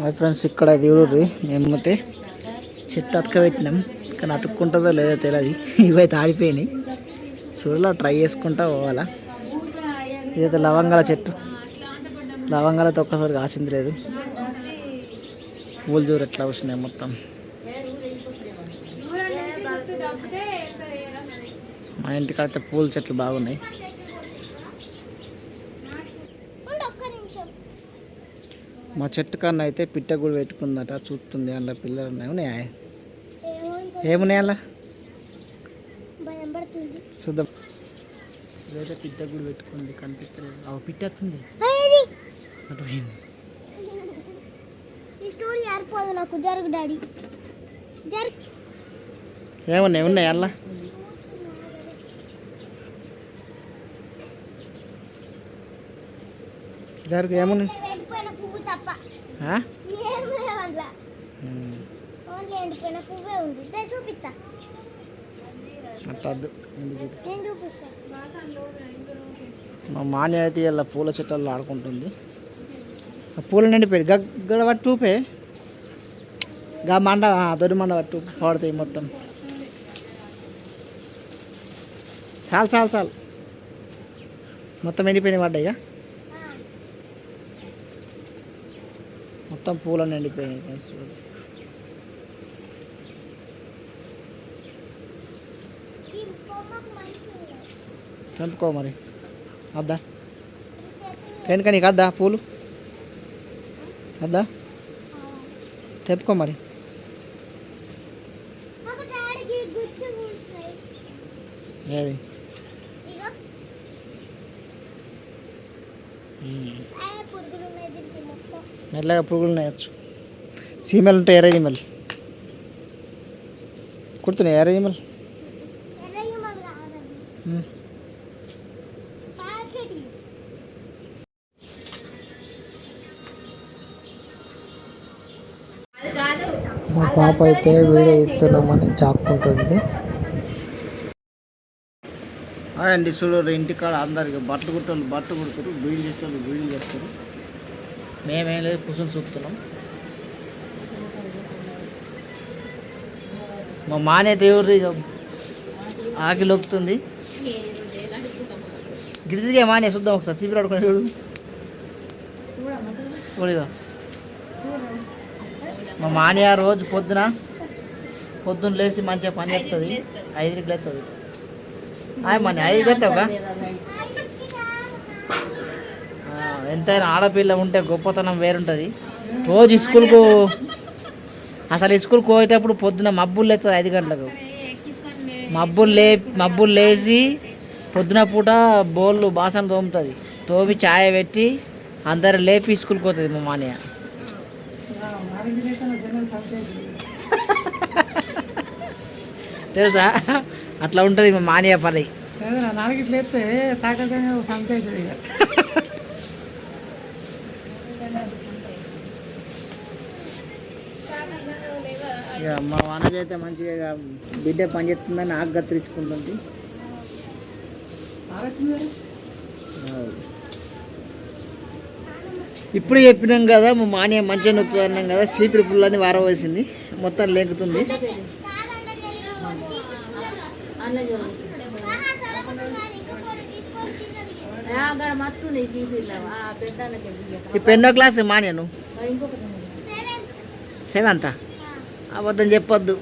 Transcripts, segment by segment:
My friends ఇక్కడ చూడుర్రి మేమైతే చెట్టు అతకబెట్టినాం కానీ అతుక్కుంటుందో లేదో తెలియదు ఇవైతే ఆడిపోయినాయి చూడలా ట్రై చేసుకుంటా పోవాలా. ఇదైతే లవంగాల చెట్టు. లవంగాలతో ఒక్కసారి కాసింది లేదు. పూలు చూరు ఎట్లా వచ్చినాయి మొత్తం. మా ఇంటికాడ అయితే పూల చెట్లు బాగున్నాయి. మా చెట్టు కన్నా అయితే పిట్ట కూడా పెట్టుకుందట చూస్తుంది అందులో పిల్లలు ఉన్నాయి ఉన్నాయా ఏమున్నాయి అలా చూద్దాం. ఇదైతే పిట్ట కూడా పెట్టుకుంది కనిపించలేదు అవ పిట్ట వచ్చింది. అటు పోయింది ఈ స్టూల్ జారిపోదు నాకు. జరుగు డాడీ. జరుగు. ఏమున్నాయి? ఉన్నాయి అలా జరుగు ఏమున్నాయి? మా మాని అయితే ఇలా పూల చెట్లలో ఆడుకుంటుంది. ఆ పూల నిండిపోయి గగ్గడ పట్టు చూపే. గా మండ దొరి మండ పట్టు పడతాయి మొత్తం. చాలు చాలు చాలు. మొత్తం ఎండిపోయినాయి పడ్డాయి మొత్తం పూలు ఎండిపోయినాయి ఫ్రెండ్స్. తెంపుకో మరి. అద్దా. వెనుక నీకు అద్దా పూలు? అద్దా? తెంపుకో మరి. ఏది ఇగో ఏ పురుగులు ఉన్నాయి దీనికి మొత్తం మెల్లగా పురుగులు నేయచ్చు. సీమలు ఉంటాయి ఎర్ర చీమలు కుడుతున్నాయి ఎర్ర ఉమ్. ప్యాకెట్ మా పాప అయితే వీడియో ఇస్తున్నామని చాక్కుంటుంది. అండి చూడు ఇంటికాడ అందరికి బట్టలు కుట్టలు బట్టలు కుడతారు బీడీలు చేస్తారు బీడీలు చేస్తారు. మేమేం లేదు కూర్చొని చూస్తున్నాం. మా మానే దేవుడు ఇక లొక్కుతుంది. ఒక్కుతుంది గిరిదిగా మానే చూద్దాం ఒకసారి. సీపీ ఆడుకునే చూడు. చూడుగా మా ఆ రోజు పొద్దున పొద్దున్న లేచి మంచిగా పని చేస్తుంది ఐదుకి లేస్తుంది హాయ్ మన ఐదు లేస్తావుగా ఎంతైనా ఆడపిల్ల ఉంటే గొప్పతనం వేరుంటుంది. రోజు స్కూల్కు అసలు స్కూల్కి పోయేటప్పుడు పొద్దున మబ్బులు లేస్తుంది ఐదు గంటలకు. మబ్బులు లే మబ్బులు లేచి పొద్దున పూట బోళ్ళు బాసన తోముతుంది. తోమి ఛాయ పెట్టి అందరు లేపి స్కూల్కి పోతుంది మా మానయ్య తెలుసా? అట్లా ఉంటుంది మా మానయ్య పని. నాలుగు ఇట్లా ఎత్తే ఇక మా వానజ అయితే మంచిగా బిడ్డ పని చేస్తుందని నాకు గత్తిరించుకుంటుంది. ఇప్పుడు చెప్పినాం కదా మా మాన్య మంచిగా నొక్కుతుంది అన్నాం కదా సీపీ పుల్లని వారవలసింది మొత్తం లేకుతుంది. ఈ పెన్నో క్లాస్ మాన్య నువ్వు? సెవెంతా? అబద్ధం చెప్పొద్దు?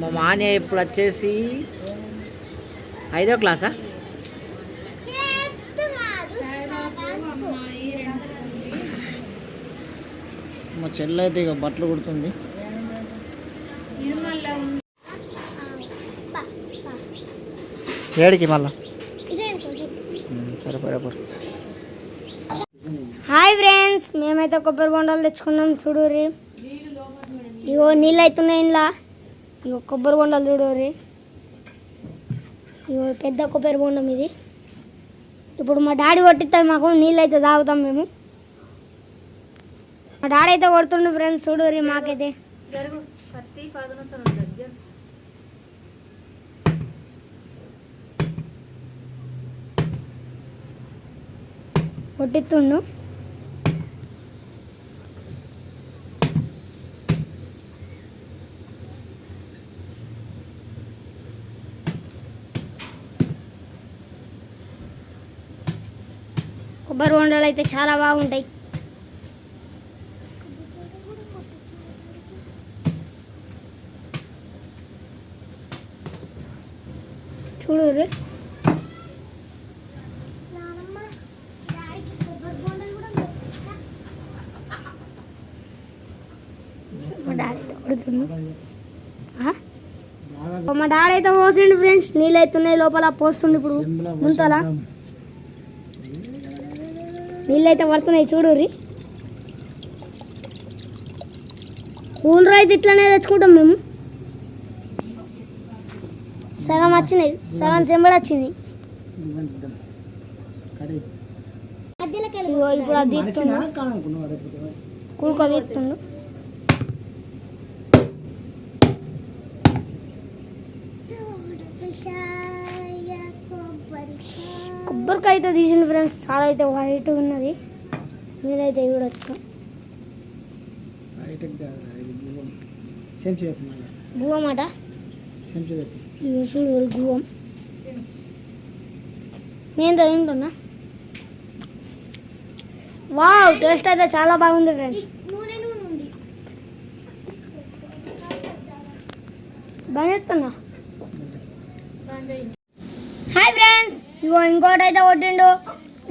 మా మాన్య ఇప్పుడు వచ్చేసి ఐదో క్లాసా? మా చెల్లి అయితే ఇక బట్టలు కుడుతుంది. ఏడికి మళ్ళా? సరే పడే హాయ్ ఫ్రెండ్స్ మేమైతే కొబ్బరి బొండాలు తెచ్చుకున్నాం చూడుర్రి. ఇగో నీళ్ళు అవుతున్నాయి ఇంట్లో ఇగో కొబ్బరి బొండాలు చూడుర్రి. ఇగో పెద్ద కొబ్బరి బొండం ఇది. ఇప్పుడు మా డాడీ కొట్టిస్తాడు మాకు నీళ్ళు అయితే తాగుతాం మేము. మా డాడీ అయితే కొడుతుండు ఫ్రెండ్స్ చూడుర్రి మాకైతే. కొట్టిస్తుండు. కొబ్బరి బొండాలు అయితే చాలా బాగుంటాయి. చూడు రే. మా డాడీ అయితే కొడుతుండు ఆ? మా డాడీ అయితే పోసిండు ఫ్రెండ్స్. నీళ్ళు అవుతున్నాయి లోపల పోస్తుండు ఇప్పుడు. ముంతలా? నీళ్ళైతే పడుతున్నాయి చూడుర్రి. కూలర్ అయితే ఇట్లానే తెచ్చుకుంటాం మేము. సగం వచ్చినాయి సగం చెంబడి వచ్చింది. ఇదిగో ఇప్పుడు అది తీస్తుండు కొబ్బరికాయ అయితే తీసింది ఫ్రెండ్స్. చాలా అయితే వైట్ ఉన్నది. మీరైతే చూడొచ్చు. చెంచా గువ్వం అట చూడు గువ్వం నేను తింటున్నా. వావ్ టేస్ట్ అయితే చాలా బాగుంది ఫ్రెండ్స్. బాగా హాయ్ ఫ్రెండ్స్ ఇగో ఇంకోటి అయితే కొట్టిండు.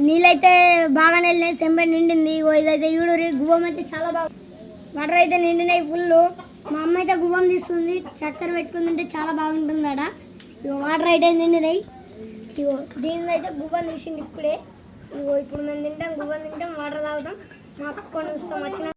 నీళ్ళైతే బాగా వెళ్ళినాయి సెంబెడ్ నిండింది. ఇగో ఇదైతే ఈడూరి గువ్వం అయితే చాలా బాగా వాటర్ అయితే నిండినాయి ఫుల్ మా అమ్మ అయితే గువ్వం తీస్తుంది చక్కెర పెట్టుకుందంటే చాలా బాగుంటుంది ఆడ ఇగో వాటర్ అయితే నిండినాయి. ఇగో దీని అయితే గువ్వం తీసింది ఇప్పుడే. ఇగో ఇప్పుడు మేము తింటాం గువ్వం తింటాం వాటర్ తాగుతాం. మా అక్క కొన్ని వస్తాం వచ్చిన